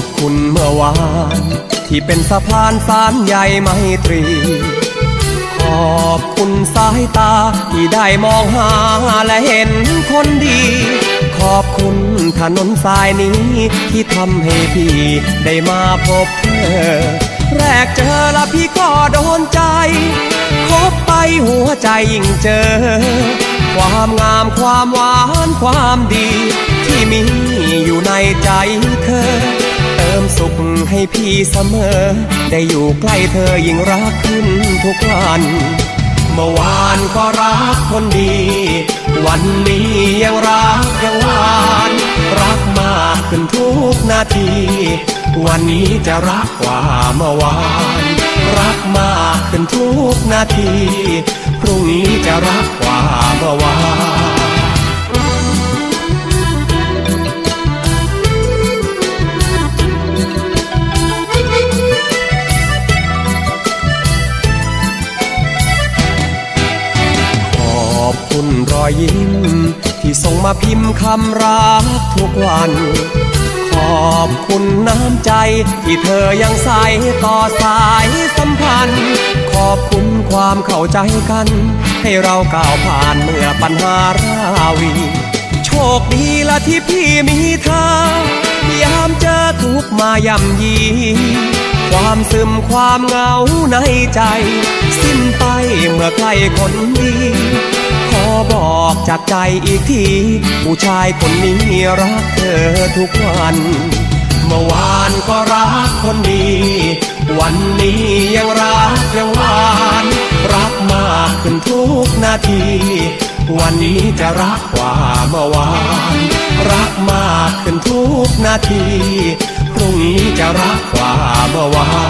อบคุณเมื่อวาน ที่เป็นสะพานสารใหญ่ไมตรี ขอบคุณสายตาที่ได้มองหาและเห็นคนดี ขอบคุณถนนสายนี้ ที่ทำให้พี่ได้มาพบเธอ แรกเจอละพี่ก็โดนใจ คบไปหัวใจยิ่งเจอ ความงามความหวานความดีที่มีอยู่ในใจเธอ ให้พี่เสมอ ได้อยู่ใกล้เธอยิ่งรักขึ้นทุกวัน เมื่อวานก็รักคนดี วันนี้ยังรักยังหวาน รักมากขึ้นทุกนาที วันนี้จะรักกว่าเมื่อวาน รักมากขึ้นทุกนาที พรุ่งนี้จะรักกว่าเมื่อวาน คุณรอยยิ้ม ที่ส่งมาพิมพ์คำรักทุกวัน ขอบคุณน้ำใจ ที่เธอยังใส่ต่อสายสัมพันธ์ ขอบคุณความเข้าใจกัน ให้เราก้าวผ่านเมื่อปัญหาราวี โชคดีละที่พี่มีเธอยามเจอทุกมาย่ำยี ความซึมความเหงาในใจ สิ้นไปเมื่อใกล้คนดี จากใจอีกที ผู้ชายคนนี้รักเธอทุกวัน เมื่อวานก็รักคนดี วันนี้ยังรักยังหวาน รักมากขึ้นทุกนาที วันนี้จะรักกว่าเมื่อวาน รักมากขึ้นทุกนาที พรุ่งนี้จะรักกว่าเมื่อวาน